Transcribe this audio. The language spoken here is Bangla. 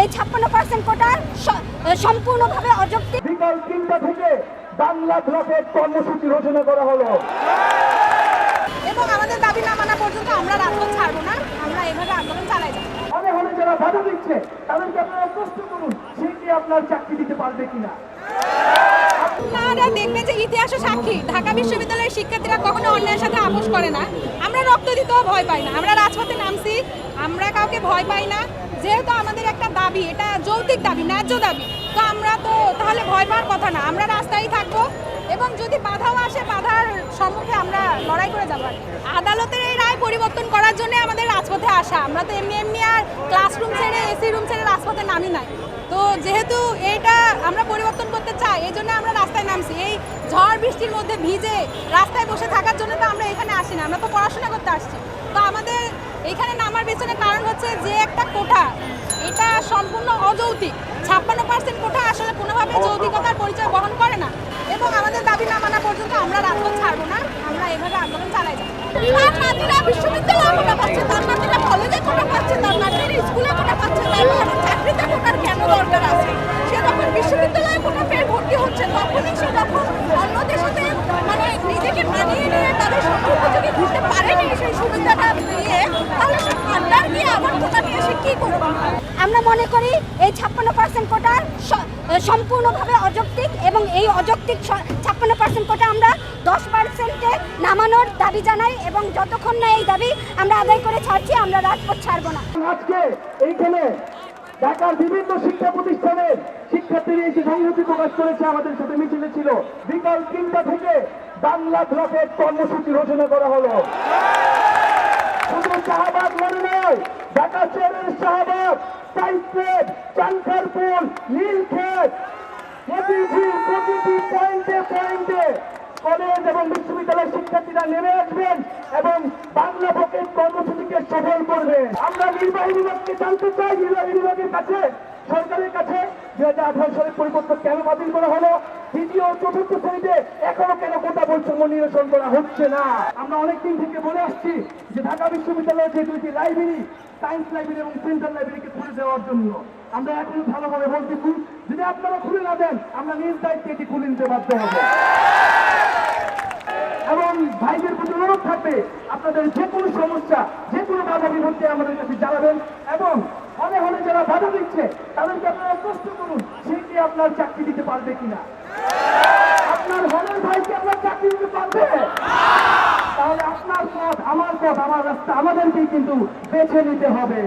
এই ছাপ্পান্ন পার্সেন্ট কোটার সম্পূর্ণভাবে অযৌক্তিক বিকাল তিনটা থেকে বাংলা ব্লকের কর্মসূচি রচনা করা হলো। এবং আমাদের দাবি না মানা পর্যন্ত আমরা রাজপথ ছাড়বো না আমরা এভাবে আন্দোলন চালাই যাব। অনেক অনেক যারা বাধা দিচ্ছে তাদেরকে আপনারা প্রশ্ন করুন সে কি আপনার চাকরি দিতে পারবে কিনা? আপনারা দেখবেন যে ইতিহাস সাক্ষী। ঢাকা বিশ্ববিদ্যালয়ের শিক্ষার্থীরা কখনো অন্যায়ের সাথে আপোষ করে না। আমরা রক্ত দিতেও ভয় পাই না। আমরা রাজপথে নামছি, আমরা কাউকে ভয় পাই না। যেহেতু আমাদের একটা দাবি, এটা যৌক্তিক দাবি, ন্যায্য দাবি। তো আমরা তো তাহলে ভয় পাওয়ার কথা না। আমরা রাস্তায় থাকব এবং যদি বাধাও আসে, বাধার সম্মুখে আমরা লড়াই করে যাব। আদালতের এই রায় পরিবর্তন করার জন্য আমাদের রাজপথে আসা। আমরা তো এমনি এমনি আর ক্লাসরুম ছেড়ে, এসি রুম ছেড়ে রাজপথে নামি নাই। তো যেহেতু এটা আমরা পরিবর্তন করতে চাই, এই জন্য আমরা নামছি এই ঝড় বৃষ্টির মধ্যে ভিজে রাস্তায় বসে থাকার জন্য তো আমরা এখানে আসি না, আমরা তো পড়াশোনা করতে আসছি। তো আমাদের এখানে নামার পেছনে কারণ হচ্ছে যে একটা কোঠা, এটা সম্পূর্ণ অযৌক্তিক। ছাপ্পান্ন পার্সেন্ট কোঠা আসলে কোনোভাবে যৌতিকতার পরিচয় বহন করে না। এবং আমাদের দাবি না মানা পর্যন্ত আমরা রাজপথ ছাড়বো না, আমরা এভাবে আন্দোলন চালাই যাব। তার নাতিরা বিশ্ববিদ্যালয়ে কোটা পাচ্ছে, তার নাতিরা কলেজে কোটা পাচ্ছে, তার নাতিরা স্কুলে কোটা পাচ্ছে তার মানে চাকরিতে কোটার কেন দরকার আছে সে যখন বিশ্ববিদ্যালয়ে কোটা পেয়ে ভর্তি হচ্ছে তখনই সে যখন অন্যদের সাথে মানে নিজেকে মানিয়ে নিয়ে তাদের সঙ্গে উপযোগী ঘুরতে পারেনি সেই সুবিধাটা নিয়ে তাহলে সে আড্ডার গিয়ে আবার কোটা নিয়ে সে কি করবে? আমরা মনে করি এই ছাপ্পান্ন পার্সেন্ট কোটা সম্পূর্ণভাবে অযৌক্তিক এবং এই অযৌক্তিক ছাপ্পান্ন পার্সেন্ট কোটা আমরা দশ পার্সেন্টে নামানোর দাবি জানাই এবং যতক্ষণ না এই দাবি আমরা আদায় করে ছাড়ছি, আমরা রাজপথ ছাড়বো না। আজকে এইখানে ঢাকার বিভিন্ন শিক্ষা প্রতিষ্ঠানের শিক্ষার্থীরা এসে সংহতি প্রকাশ করেছে, আমাদের সাথে মিছিলে ছিল। বিকাল তিনটা থেকে বাংলা ব্লকের কর্মসূচি ঘোষণা করা হলো। শুধু শাহবাগ মনে নয়, ঢাকা শহরের শাহবাগ টাইপেট চানখারপুল নীলক্ষেত, প্রতিটি প্রতিটি পয়েন্টে বিশ্ববিদ্যালয়ের শিক্ষার্থীরা নেমে আসবেন এবং বাংলা পকেট কর্মসূচিকে সফল করবেন। আমরা নির্বাহী বিভাগকে জানতে চাই, নির্বাহী বিভাগের কাছে, সরকারের কাছে চতুর্থ শ্রেণীতে এখনও কেন করা হচ্ছে না? আমরা অনেকদিন থেকে বলে আসছি যে লাইব্রেরি এবং সেন্ট্রাল লাইব্রেরিকে খুলে দেওয়ার যদি আপনারা খুলে না দেন, আমরা নিজ দায়িত্বে এটি খুলে নিতে বাধ্য হব। এবং ভাইদের প্রতি অনুরোধ থাকবে, আপনাদের যে কোনো সমস্যা, যে কোনো বাধা বিভক্তি আমাদের কাছে জানাবেন এবং হলে হলে যারা বাধা দিচ্ছে, তাদেরকে আপনারা প্রশ্ন করুন। সে কি আপনার চাকরি দিতে পারবে কিনা? আপনার হলের ভাই কি আপনার চাকরি দিতে পারবে? তাহলে আপনার পথ, আমার পথ, আমার রাস্তা আমাদেরকেই কিন্তু বেছে নিতে হবে।